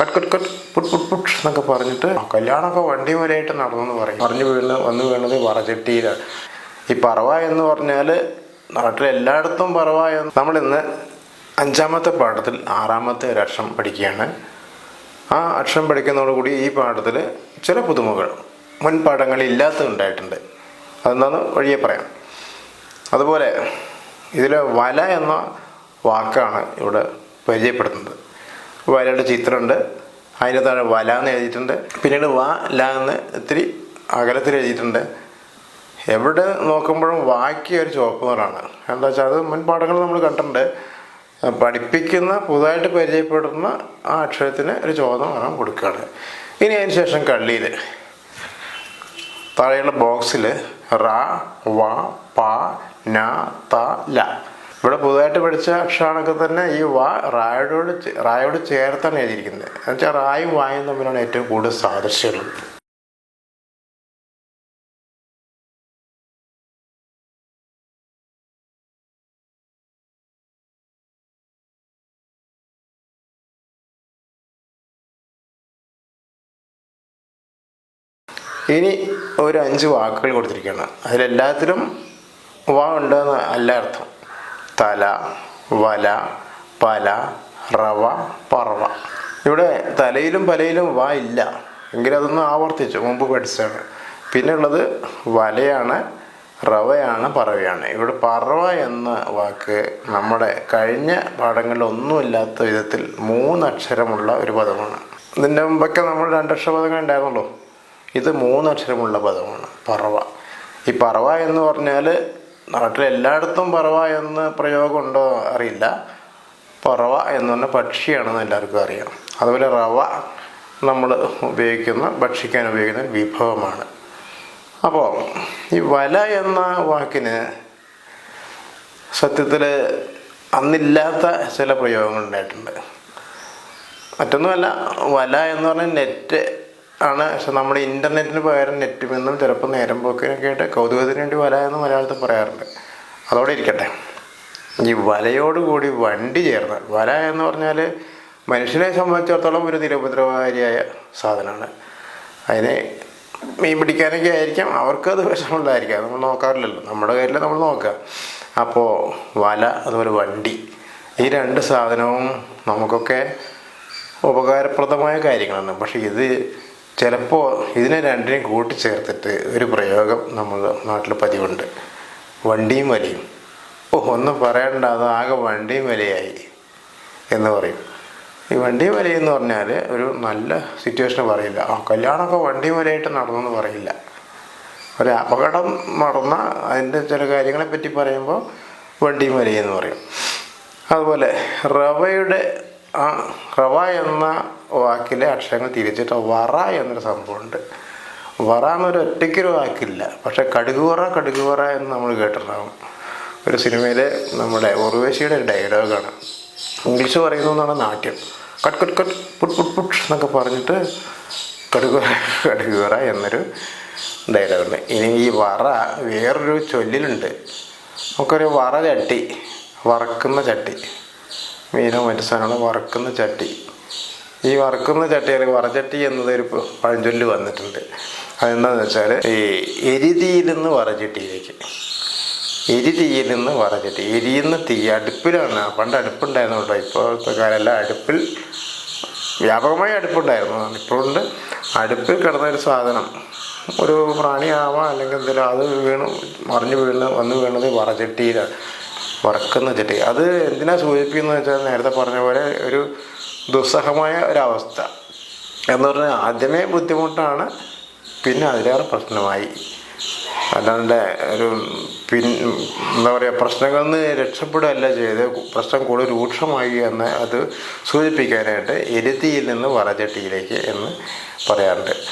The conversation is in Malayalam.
Cut cut cut. Put put put എന്നൊക്കെ പറഞ്ഞിട്ട് കല്യാണമൊക്കെ വണ്ടി വരെയായിട്ട് നടന്നു എന്ന് പറയും. പറഞ്ഞു വീണ് വന്ന് വീണത് വറചട്ടിയിലാണ്. ഈ പറവ എന്ന് പറഞ്ഞാൽ നാട്ടിലെല്ലായിടത്തും പറവ എന്ന് നമ്മളിന്ന് അഞ്ചാമത്തെ പാഠത്തിൽ ആറാമത്തെ ഒരു അക്ഷരം പഠിക്കുകയാണ്. ആ അക്ഷരം പഠിക്കുന്നതോടുകൂടി ഈ പാഠത്തിൽ ചില പുതുമകൾ മുൻ പാഠങ്ങളിൽ ഇല്ലാത്തതുണ്ടായിട്ടുണ്ട് അതെന്താന്ന് വഴിയെ പറയാം. അതുപോലെ ഇതിൽ വല എന്ന വാക്കാണ് ഇവിടെ പരിചയപ്പെടുത്തുന്നത്. വലയുടെ ചിത്രമുണ്ട്. അതിന്റെ താഴെ വല എന്ന് എഴുതിയിട്ടുണ്ട്. പിന്നീട് വ ല എന്ന് ഇത്തിരി അകലത്തിൽ എഴുതിയിട്ടുണ്ട്. എവിടെ നോക്കുമ്പോഴും വാക്കി ഒരു ചുവപ്പ് നിറാണ് എന്താ വെച്ചാൽ അത് മുൻ പാഠങ്ങൾ നമ്മൾ കണ്ടിട്ടുണ്ട്. പഠിപ്പിക്കുന്ന പുതുതായിട്ട് പരിചയപ്പെടുന്ന ആ അക്ഷരത്തിന് ഒരു ചോദ്യം നിറം കൊടുക്കുകയാണ്. ഇനി അതിന് ശേഷം കള്ളിയിൽ. താഴെയുള്ള ബോക്സിൽ റ വ പ ന ത ല. ഇവിടെ പുതുതായിട്ട് പഠിച്ച അക്ഷരമാണൊക്കെ തന്നെ ഈ വാ റായോട് റായോട് ചേർത്താണ് എഴുതിയിരിക്കുന്നത്. എന്നുവെച്ചാൽ റായും വായും തമ്മിലാണ് ഏറ്റവും കൂടുതൽ സാദൃശ്യമുള്ളത് ഇനി ഒരു അഞ്ച് വാക്കുകൾ കൊടുത്തിരിക്കുകയാണ്. അതിലെല്ലാത്തിലും വാ ഉണ്ടെന്ന് അല്ല അർത്ഥം. തല വല പല റവ പറവ. ഇവിടെ തലയിലും പലയിലും വ ഇല്ല. എങ്കിലും അതൊന്ന് ആവർത്തിച്ചു. മുമ്പ് പഠിച്ചാണ് പിന്നെ ഉള്ളത് വലയാണ് റവയാണ് പറവയാണ്. ഇവിടെ പറവ എന്ന വാക്ക് നമ്മുടെ കഴിഞ്ഞ പാഠങ്ങളിൽ ഒന്നുമില്ലാത്ത വിധത്തിൽ മൂന്നക്ഷരമുള്ള ഒരു പദമാണ്. ഇതിന്റെ മുമ്പൊക്കെ നമ്മൾ രണ്ടക്ഷര പദങ്ങൾ ഉണ്ടായിരുന്നുള്ളൂ ഇത് മൂന്നക്ഷരമുള്ള പദമാണ്. പറവ. ഈ പറവ എന്ന് പറഞ്ഞാൽ നാട്ടിൽ എല്ലായിടത്തും പറവ എന്ന് പ്രയോഗം ഉണ്ടോ അറിയില്ല. പറവ എന്ന് പറഞ്ഞ പക്ഷിയാണെന്ന് എല്ലാവർക്കും അറിയാം. അതുപോലെ റവ നമ്മൾ ഉപയോഗിക്കുന്ന ഭക്ഷിക്കാൻ ഉപയോഗിക്കുന്ന വിഭവമാണ്. അപ്പോൾ ഈ വല എന്ന വാക്കിന് സത്യത്തിൽ അന്നില്ലാത്ത ചില പ്രയോഗങ്ങൾ ഉണ്ടായിട്ടുണ്ട്. മറ്റൊന്നുമല്ല വല എന്ന് പറഞ്ഞാൽ നെറ്റ് ആണ്. പക്ഷെ നമ്മുടെ ഇന്റർനെറ്റിന് പകരം നെറ്റുമെന്നും ചിലപ്പോൾ നേരം പോക്കിനൊക്കെ ആയിട്ട് കൗതുകത്തിന് വേണ്ടി വല എന്ന് മലയാളത്തിൽ പറയാറുണ്ട്. അതോടെ ഇരിക്കട്ടെ. ഈ വലയോട് കൂടി വണ്ടി ചേർന്ന്. വല എന്ന് പറഞ്ഞാൽ മനുഷ്യനെ സംബന്ധിച്ചിടത്തോളം ഒരു നിരുപദ്രവകാരിയായ സാധനമാണ്. അതിനെ മീൻ പിടിക്കാനൊക്കെ ആയിരിക്കാം. അവർക്കത് വിഷമമുള്ളതായിരിക്കാം. നമ്മൾ നോക്കാറില്ലല്ലോ. നമ്മുടെ കയ്യിൽ നമ്മൾ നോക്കുക. അപ്പോൾ വല അതുപോലെ വണ്ടി ഈ രണ്ട് സാധനവും നമുക്കൊക്കെ ഉപകാരപ്രദമായ കാര്യങ്ങളാണ്. പക്ഷേ ഇത് ചിലപ്പോൾ ഇതിനെ രണ്ടിനെയും കൂട്ടിച്ചേർത്തിട്ട് ഒരു പ്രയോഗം നമ്മൾ നാട്ടിൽ പതിവുണ്ട്. വണ്ടിയും വലിയും. ഓ ഒന്നും പറയണ്ട അത് ആകെ വണ്ടിയും വലയായി എന്ന് പറയും. ഈ വണ്ടിയും വലയെന്ന് പറഞ്ഞാൽ ഒരു നല്ല സിറ്റുവേഷൻ പറയില്ല. ആ കല്യാണമൊക്കെ വണ്ടിയും വലയായിട്ട് നടന്നെന്ന് പറയില്ല. ഒരു അപകടം നടന്ന അതിന്റെ ചില കാര്യങ്ങളെ പറ്റി പറയുമ്പോൾ വണ്ടിയും വലയെന്ന് പറയും. അതുപോലെ റവയുടെ ആ റവ എന്ന വാക്കിലെ അക്ഷരങ്ങൾ തിരിച്ചിട്ട്. വറ എന്നൊരു സംഭവമുണ്ട്. വറ എന്നൊരു ഒറ്റയ്ക്കൊരു വാക്കില്ല. പക്ഷെ കടുകുവറ കടുകുവറ എന്ന് നമ്മൾ കേട്ടിട്ടുണ്ടാകും ഒരു സിനിമയിലെ നമ്മുടെ ഉർവേശിയുടെ ഒരു ഡയലോഗാണ്. ഇംഗ്ലീഷ് പറയുന്നു എന്നാണ് നാട്യം. Cut cut cut put put put എന്നൊക്കെ പറഞ്ഞിട്ട് കടുകുറ കടുകുറ എന്നൊരു ഡയലോഗുണ്ട്. ഇനി ഈ വറ വേറൊരു ചൊല്ലിലുണ്ട്. നമുക്കൊരു വറ ചട്ടി. വറക്കുന്ന ചട്ടി. മീനോ മറ്റു സാധനങ്ങളോ വറക്കുന്ന ചട്ടി. ഈ വറക്കുന്ന ചട്ടി അല്ലെങ്കിൽ വറചട്ടി എന്നതൊരു പഴഞ്ചൊല്ല് വന്നിട്ടുണ്ട്. അതെന്താണെന്ന് വെച്ചാൽ ഈ എരിതിയിൽ നിന്ന് വറചട്ടിയിലേക്ക്. എരിതീയിൽ നിന്ന് വറചട്ടി. എരിയുന്ന തീ അടുപ്പിലാണ്. പണ്ട് അടുപ്പുണ്ടായിരുന്നു കേട്ടോ. ഇപ്പോഴത്തെ കാലമല്ല അടുപ്പിൽ വ്യാപകമായ അടുപ്പുണ്ടായിരുന്നു. ഇപ്പോഴുണ്ട്. അടുപ്പിൽ കിടന്ന ഒരു സാധനം. ഒരു പ്രാണിയാവാം അല്ലെങ്കിൽ എന്തെങ്കിലും അത് വീണ് മറിഞ്ഞു വീണ് വന്ന് വീണത് വറചട്ടിയിലാണ്. വറക്കുന്ന ചട്ടി. അത് എന്തിനാ സൂചിപ്പിക്കുന്നത് വെച്ചാൽ നേരത്തെ പറഞ്ഞ പോലെ ഒരു ദുസ്സഹമായ ഒരവസ്ഥ എന്ന് പറഞ്ഞാൽ ആദ്യമേ ബുദ്ധിമുട്ടാണ് പിന്നെ അതിലേറെ പ്രശ്നമായി. അല്ലാണ്ട് ഒരു പിൻ എന്താ പറയുക പ്രശ്നങ്ങളിൽ നിന്ന് രക്ഷപ്പെടുകയല്ല ചെയ്ത് പ്രശ്നം കൂടുതൽ രൂക്ഷമായി എന്ന് അത് സൂചിപ്പിക്കാനായിട്ട് എരുതിയിൽ നിന്ന് വറചട്ടിയിലേക്ക് എന്ന് പറയാറുണ്ട്.